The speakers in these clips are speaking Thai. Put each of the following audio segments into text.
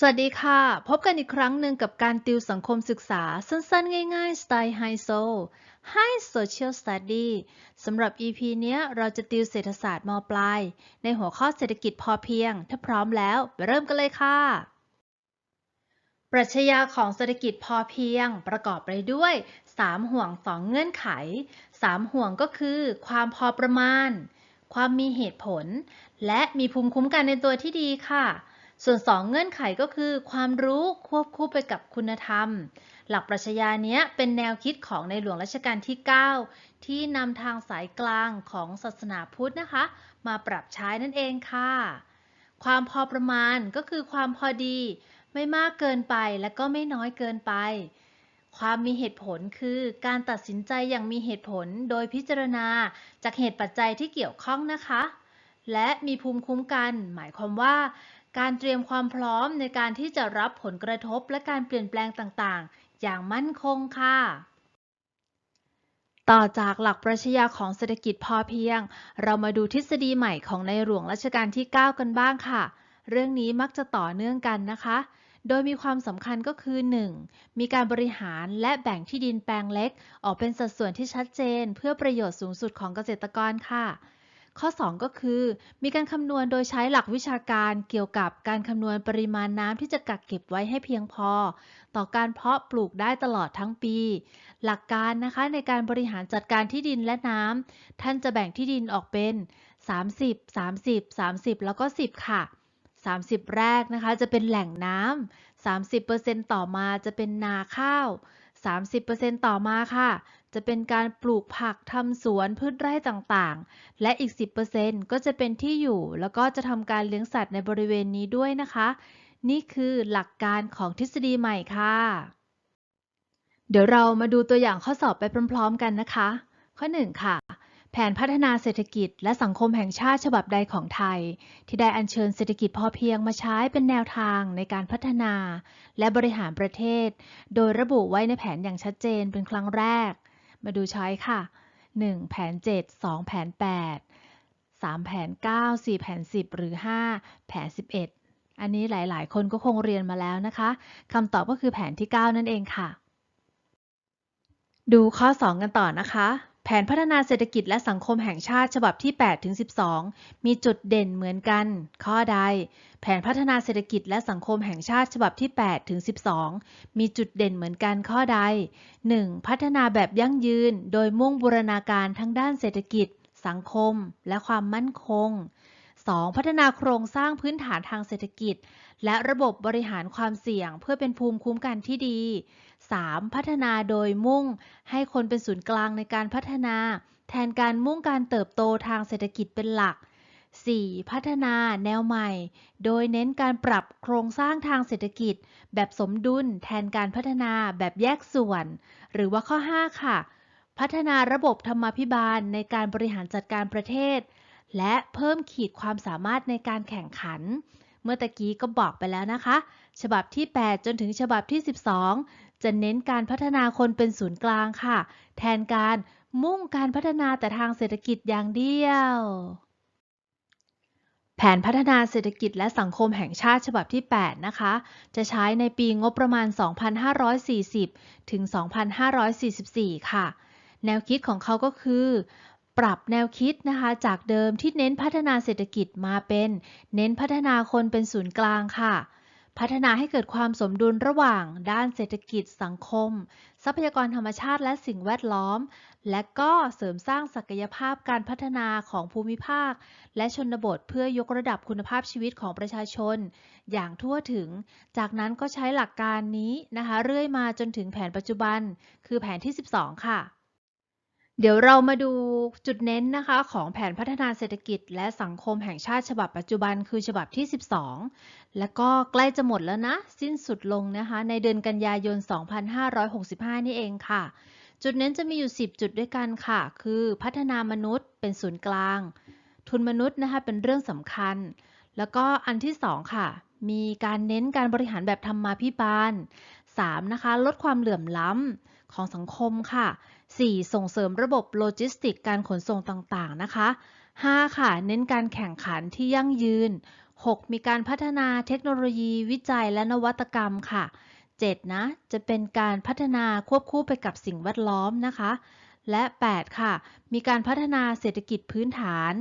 สวัสดีค่ะ พบกันอีกครั้งหนึ่งกับการติวสังคมศึกษา สั้นๆ ง่ายๆ สไตล์ไฮโซ High Social Study สำหรับ EP เนี้ยเราจะติวเศรษฐศาสตร์มปลาย ในหัวข้อเศรษฐกิจพอเพียง ถ้าพร้อมแล้วไปเริ่มกันเลยค่ะ ปรัชญาของเศรษฐกิจพอเพียง ประกอบไปด้วย 3 ห่วง 2 เงื่อนไข 3 ห่วงก็คือ ความพอประมาณ ความมีเหตุผล และมีภูมิคุ้มกันในตัวที่ดีค่ะ ส่วน 2 เงื่อนไขก็คือ ความรู้ควบคู่ไปกับคุณธรรม หลักปรัชญาเนี้ยเป็นแนวคิดของในหลวงรัชกาลที่ 9 ที่นำทางสายกลางของศาสนาพุทธนะคะ มาปรับใช้นั่นเองค่ะ ความพอประมาณก็คือความพอดี ไม่มากเกินไปและก็ไม่น้อยเกินไป ความมีเหตุผลคือการตัดสินใจอย่างมีเหตุผลโดยพิจารณาจากเหตุปัจจัยที่เกี่ยวข้องนะคะและมีภูมิคุ้มกัน หมายความว่า การเตรียมความพร้อมในการที่จะรับผลกระทบและการเปลี่ยนแปลงต่างๆ อย่างมั่นคงค่ะ ต่อจากหลักปรัชญาของเศรษฐกิจพอเพียง เรามาดูทฤษฎีใหม่ของในหลวงรัชกาลที่ 9 กันบ้างค่ะ เรื่องนี้มักจะต่อเนื่องกันนะคะ โดยมีความสำคัญก็คือ 1. มีการบริหารและแบ่งที่ดินแปลงเล็ก ออกเป็นสัดส่วนที่ชัดเจน เพื่อประโยชน์สูงสุดของเกษตรกรค่ะ ข้อ 2 ก็คือ มีการคำนวณโดยใช้หลักวิชาการเกี่ยวกับการคำนวณปริมาณน้ำที่จะกักเก็บไว้ให้เพียงพอ ต่อการเพาะปลูกได้ตลอดทั้งปี หลักการนะคะในการบริหารจัดการที่ดินและน้ำท่านจะแบ่งที่ดินออกเป็น 30 30 30 แล้วก็ 10 ค่ะ 30 แรกนะคะจะเป็นแหล่งน้ำ30%ต่อมาจะเป็นนาข้าว 30%ต่อมาค่ะ จะเป็นการปลูกผักทำสวนพืชไร่ต่างๆ และอีก 10%ก็จะเป็นที่อยู่ แล้วก็จะทำการเลี้ยงสัตว์ในบริเวณนี้ด้วยนะคะ นี่คือหลักการของทฤษฎีใหม่ค่ะ เดี๋ยวเรามาดูตัวอย่างข้อสอบไปพร้อม ๆ กันนะคะ ข้อ 1 ค่ะ แผนพัฒนาเศรษฐกิจและสังคมแห่งชาติฉบับใดของไทย ที่ได้อัญเชิญเศรษฐกิจพอเพียงมาใช้เป็นแนวทางในการพัฒนา และบริหารประเทศ โดยระบุไว้ในแผนอย่างชัดเจนเป็นครั้งแรก มาดูช้อยค่ะ 1. แผน 7 2 แผน 8 3 แผน 9 4 แผน 10 หรือ 5 แผน 11 อันนี้หลาย ๆ คนก็คงเรียนมาแล้วนะคะคำตอบก็คือแผนที่ 9 นั่นเองค่ะ ดูข้อ 2 กันต่อนะคะ ผนพัฒนาเศรษฐกิจและสังคมแห่งชาติฉบับที่ 8 ถึง 12 มีจุดเด่นเหมือนกัน ข้อใด แผนพัฒนาเศรษฐกิจและสังคมแห่งชาติฉบับที่ 8 ถึง 12 มีจุดเด่นเหมือนกันข้อใด 1. พัฒนาแบบยั่งยืน โดยมุ่งบูรณาการทั้งด้านเศรษฐกิจ สังคม และความมั่นคง 2. พัฒนาโครงสร้างพื้นฐานทางเศรษฐกิจ และระบบบริหารความเสี่ยงเพื่อเป็นภูมิคุ้มกันที่ดี 3. พัฒนาโดยมุ่งให้คนเป็นศูนย์กลางในการพัฒนา แทนการมุ่งการเติบโตทางเศรษฐกิจเป็นหลัก 4. พัฒนาแนวใหม่ โดยเน้นการปรับโครงสร้างทางเศรษฐกิจ แบบสมดุล แทนการพัฒนาแบบแยกส่วน หรือว่าข้อ 5 ค่ะ พัฒนาระบบธรรมาภิบาลในการบริหารจัดการประเทศ และเพิ่มขีดความสามารถในการแข่งขัน เมื่อตะกี้ก็บอกไปแล้วนะคะ ฉบับที่ 8 จนถึงฉบับที่ 12 จะเน้นการพัฒนาคนเป็นศูนย์กลางค่ะ แทนการมุ่งการพัฒนาแต่ทางเศรษฐกิจอย่างเดียว แผนพัฒนาเศรษฐกิจและสังคมแห่งชาติฉบับที่ 8 นะคะ จะใช้ในปีงบประมาณ 2540 ถึง 2544 ค่ะ แนวคิดของเขาก็คือ ปรับแนวคิดนะคะจากเดิมที่เน้นพัฒนาเศรษฐกิจมาเป็น เน้นพัฒนาคนเป็นศูนย์กลางค่ะ พัฒนาให้เกิดความสมดุลระหว่างด้านเศรษฐกิจสังคม ทรัพยากรธรรมชาติและสิ่งแวดล้อม และก็เสริมสร้างศักยภาพการพัฒนาของภูมิภาค และชนบทเพื่อยกระดับคุณภาพชีวิตของประชาชน อย่างทั่วถึง จากนั้นก็ใช้หลักการนี้นะคะเรื่อยมาจนถึงแผนปัจจุบัน คือแผนที่ 12 ค่ะ เดี๋ยวเรามาดูจุดเน้นนะคะ ของแผนพัฒนาเศรษฐกิจ และสังคมแห่งชาติฉบับปัจจุบันคือฉบับที่ 12 และก็ใกล้จะหมดแล้วนะ สิ้นสุดลงนะคะ ในเดือนกันยายน 2565 นี่เองค่ะ จุดเน้นจะมีอยู่ 10 จุดด้วยกันค่ะ คือพัฒนามนุษย์เป็นศูนย์กลาง ทุนมนุษย์นะคะเป็นเรื่องสำคัญ แล้วก็อันที่ 2 ค่ะ มีการเน้นการบริหารแบบธรรมาภิบาล 3. นะคะ ลดความเหลื่อมล้ำของสังคมค่ะ 4. ส่งเสริมระบบโลจิสติกการขนส่งต่างๆ นะคะ 5. ค่ะ เน้นการแข่งขันที่ยั่งยืน 6. มีการพัฒนาเทคโนโลยีวิจัยและนวัตกรรมค่ะ 7. นะ จะเป็นการพัฒนาควบคู่ไปกับสิ่งแวดล้อมนะคะ และ 8. ค่ะ มีการพัฒนาเศรษฐกิจพื้นฐาน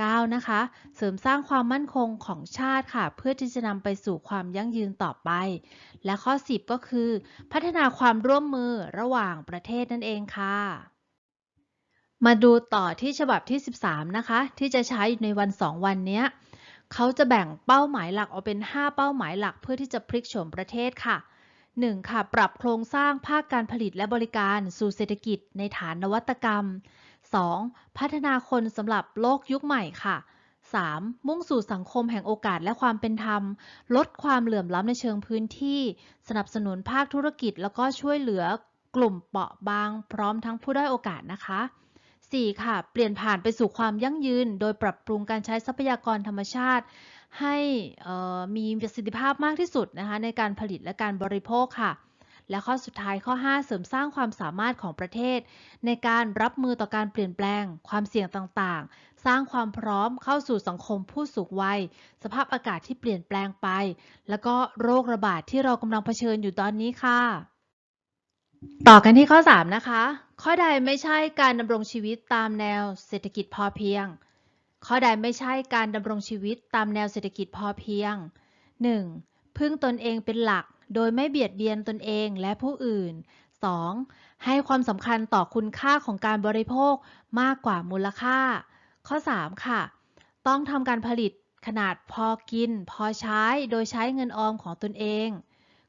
9. นะคะ เสริมสร้างความมั่นคงของชาติค่ะ เพื่อที่จะนำไปสู่ความยั่งยืนต่อไป และข้อ 10 ก็คือ พัฒนาความร่วมมือระหว่างประเทศนั่นเองค่ะ มาดูต่อที่ฉบับที่ 13 นะคะ ที่จะใช้ในวัน 2 วันนี้เขาจะแบ่งเป้าหมายหลักออกเป็น 5 เป้าหมายหลักเพื่อที่จะพลิกโฉมประเทศค่ะ 1. ค่ะ ปรับโครงสร้างภาคการผลิตและบริการสู่เศรษฐกิจในฐานนวัตกรรม 2. พัฒนาคนสำหรับโลกยุคใหม่ค่ะ 3. มุ่งสู่สังคมแห่งโอกาสและความเป็นธรรม ลดความเหลื่อมล้ำในเชิงพื้นที่ สนับสนุนภาคธุรกิจ แล้วก็ช่วยเหลือกลุ่มเปราะบาง พร้อมทั้งผู้ได้โอกาสนะคะ 4. ค่ะ เปลี่ยนผ่านไปสู่ความยั่งยืน โดยปรับปรุงการใช้ทรัพยากรธรรมชาติ ให้มีประสิทธิภาพมากที่สุดนะคะในการผลิตและการบริโภคค่ะ และข้อสุดท้ายข้อ 5 เสริมสร้างความสามารถของประเทศ ในการรับมือต่อการเปลี่ยนแปลง ความเสี่ยงต่างๆ สร้างความพร้อมเข้าสู่สังคมผู้สูงวัย สภาพอากาศที่เปลี่ยนแปลงไป แล้วก็โรคระบาดที่เรากำลังเผชิญอยู่ตอนนี้ค่ะ ต่อกันที่ข้อ 3 นะคะ ข้อใดไม่ใช่การดำรงชีวิตตามแนวเศรษฐกิจพอเพียง ข้อใดไม่ใช่การดำรงชีวิตตามแนวเศรษฐกิจพอเพียง 1. พึ่งตนเองเป็นหลัก โดยไม่เบียดเบียนตนเองและผู้อื่น 2. ให้ความสำคัญต่อคุณค่าของการบริโภคมากกว่ามูลค่า ข้อ 3 ค่ะ ต้องทำการผลิตขนาดพอกิน พอใช้โดยใช้เงินออมของตนเอง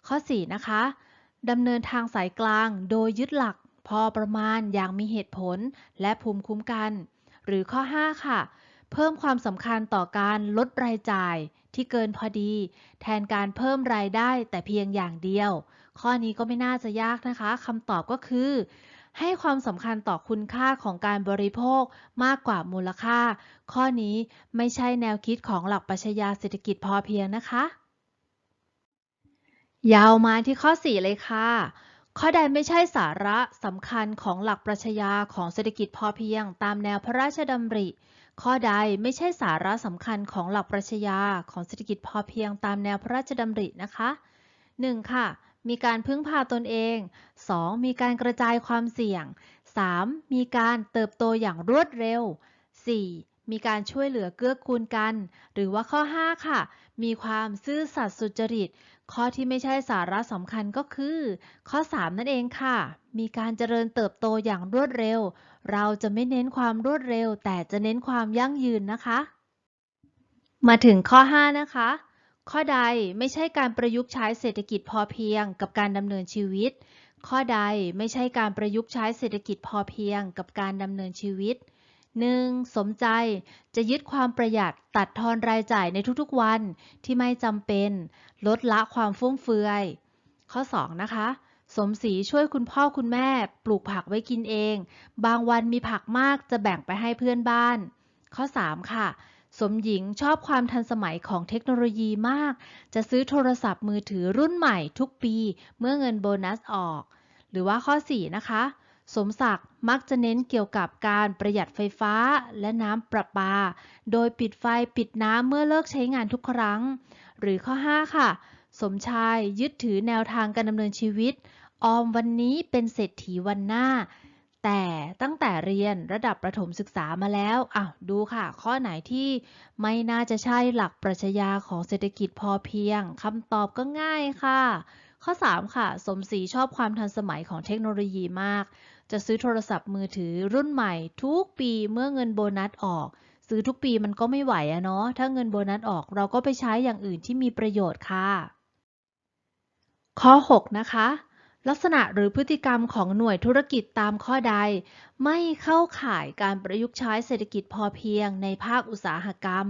ข้อ 4 นะคะดำเนินทางสายกลางโดยยึดหลัก พอประมาณอย่างมีเหตุผลและภูมิคุ้มกัน หรือข้อ 5 ค่ะ เพิ่มความสำคัญต่อการลดรายจ่าย ที่เกินพอดี แทนการเพิ่มรายได้แต่เพียงอย่างเดียว ข้อนี้ก็ไม่น่าจะยากนะคะคำตอบก็คือ ให้ความสำคัญต่อคุณค่าของการบริโภคมากกว่ามูลค่า ข้อนี้ไม่ใช่แนวคิดของหลักปรัชญาเศรษฐกิจพอเพียงนะคะ ยาวมาที่ข้อ 4 เลยค่ะข้อใดไม่ใช่สาระสำคัญของหลักปรัชญาของเศรษฐกิจพอเพียง ตามแนวพระราชดำริ ข้อใดไม่ใช่สาระสำคัญของหลักปรัชญาของเศรษฐกิจพอเพียงตามแนวพระราชดำรินะคะ 1. ค่ะ มีการพึ่งพาตนเอง 2. มีการกระจายความเสี่ยง 3. มีการเติบโตอย่างรวดเร็ว 4. มีการช่วยเหลือเกื้อกูลกัน หรือว่าข้อ 5 ค่ะ มีความซื่อสัตย์สุจริต ข้อที่ไม่ใช่สาระสำคัญก็คือ ข้อ 3 นั่นเองค่ะ มีการเจริญเติบโตอย่างรวดเร็ว เราจะไม่เน้นความรวดเร็ว แต่จะเน้นความยั่งยืนนะคะ มาถึงข้อ 5 นะคะ ข้อใดไม่ใช่การประยุกต์ใช้เศรษฐกิจพอเพียง กับการดำเนินชีวิต ข้อใดไม่ใช่การประยุกต์ใช้เศรษฐกิจพอเพียง กับการดำเนินชีวิต 1. สมใจจะยึดความประหยัดตัดทอนรายจ่ายในทุกๆวันที่ไม่จำเป็น ลดละความฟุ่มเฟือย ข้อ 2 นะคะ สมศรีช่วยคุณพ่อคุณแม่ ปลูกผักไว้กินเอง บางวันมีผักมากจะแบ่งไปให้เพื่อนบ้าน ข้อ 3 ค่ะ สมหญิงชอบความทันสมัยของเทคโนโลยีมาก จะซื้อโทรศัพท์มือถือรุ่นใหม่ทุกปี เมื่อเงินโบนัสออก หรือว่าข้อ 4 นะคะ สมศักดิ์มักจะเน้นเกี่ยวกับการประหยัดไฟฟ้าและน้ำประปา โดยปิดไฟปิดน้ำเมื่อเลิกใช้งานทุกครั้ง หรือข้อ 5 ค่ะ สมชายยึดถือแนวทางการดำเนินชีวิต ออมวันนี้เป็นเศรษฐีวันหน้า แต่ตั้งแต่เรียนระดับประถมศึกษามาแล้วอะดูค่ะ ข้อไหนที่ไม่น่าจะใช่หลักปรัชญาของเศรษฐกิจพอเพียงคำตอบก็ง่ายค่ะข้อ 3 ค่ะ สมศรีชอบความทันสมัยของเทคโนโลยีมาก จะซื้อโทรศัพท์มือถือรุ่นใหม่ทุกปีเมื่อเงินโบนัสออก ซื้อทุกปีมันก็ไม่ไหวอะเนาะถ้าเงินโบนัสออกเราก็ไปใช้อย่างอื่นที่มีประโยชน์ค่ะ ข้อ 6 นะคะ ลักษณะหรือพฤติกรรมของหน่วยธุรกิจตามข้อใด ไม่เข้าข่ายการประยุกต์ใช้เศรษฐกิจพอเพียงในภาคอุตสาหกรรม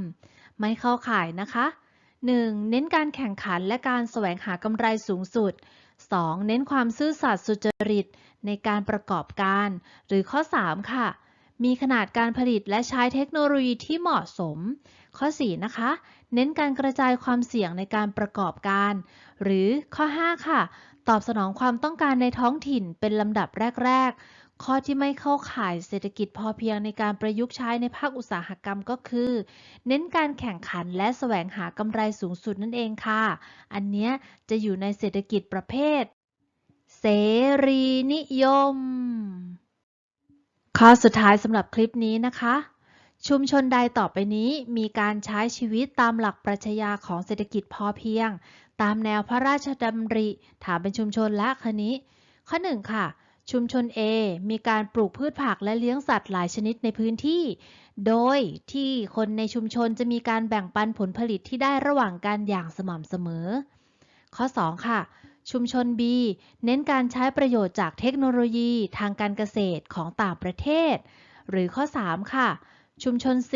ไม่เข้าข่ายนะคะ 1. เน้นการแข่งขันและการแสวงหากำไรสูงสุด 2. เน้นความซื่อสัตย์สุจริต ในการประกอบการ หรือข้อ 3 ค่ะ มีขนาดการผลิตและใช้เทคโนโลยีที่เหมาะสม ข้อ 4 นะคะ เน้นการกระจายความเสี่ยงในการประกอบการ หรือข้อ 5 ค่ะ ตอบสนองความต้องการในท้องถิ่นเป็นลำดับแรก ๆ ข้อที่ไม่เข้าข่ายเศรษฐกิจพอเพียงในการประยุกต์ใช้ในภาคอุตสาหกรรมก็คือ เน้นการแข่งขันและแสวงหากำไรสูงสุดนั่นเองค่ะ อันเนี้ยจะอยู่ในเศรษฐกิจประเภท เสรีนิยม ข้อสุดท้ายสำหรับคลิปนี้นะคะ ชุมชนใดต่อไปนี้มีการใช้ชีวิตตามหลักปรัชญาของเศรษฐกิจพอเพียง ตามแนวพระราชดำริ ถามเป็นชุมชนและคณิข้อ 1 ค่ะชุมชน A มีการปลูกพืชผักและเลี้ยงสัตว์หลายชนิดในพื้นที่ โดยที่คนในชุมชนจะมีการแบ่งปันผลผลิตที่ได้ระหว่างกันอย่างสม่ำเสมอ ข้อ 2 ค่ะ ชุมชน B เน้นการใช้ประโยชน์จากเทคโนโลยีทางการเกษตรของต่างประเทศ หรือข้อ 3 ค่ะ ชุมชน C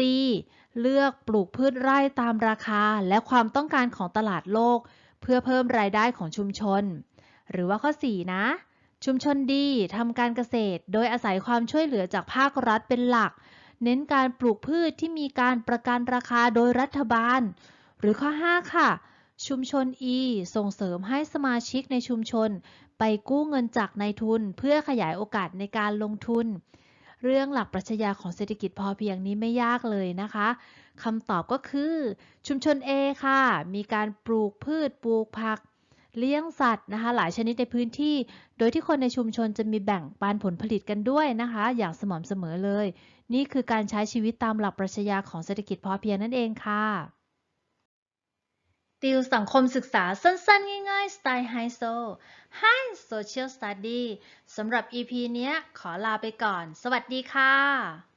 เลือกปลูกพืชไร่ตามราคาและความต้องการของตลาดโลก เพื่อเพิ่มรายได้ของชุมชน หรือว่าข้อ 4 นะ ชุมชนดีทำการเกษตร โดยอาศัยความช่วยเหลือจากภาครัฐเป็นหลัก เน้นการปลูกพืชที่มีการประกันราคาโดยรัฐบาล หรือข้อ 5 ค่ะ ชุมชน E ส่งเสริมให้สมาชิกในชุมชน ไปกู้เงินจากนายทุน เพื่อขยายโอกาสในการลงทุน เรื่องหลักปรัชญาของเศรษฐกิจพอเพียงนี้ไม่ยากเลยนะคะคำตอบก็คือ ชุมชน A ค่ะ มีการปลูกพืชปลูกผัก เลี้ยงสัตว์นะคะ หลายชนิดในพื้นที่ โดยที่คนในชุมชนจะมีแบ่งปันผลผลิตกันด้วยนะคะ อย่างสม่ำเสมอเลย นี่คือการใช้ชีวิตตามหลักปรัชญาของเศรษฐกิจพอเพียงนั่นเองค่ะ ติวสังคมศึกษาสั้นๆ ง่ายๆ สไตล์ไฮโซ Hi Social Study สำหรับ EP เนี้ยขอลาไปก่อน สวัสดีค่ะ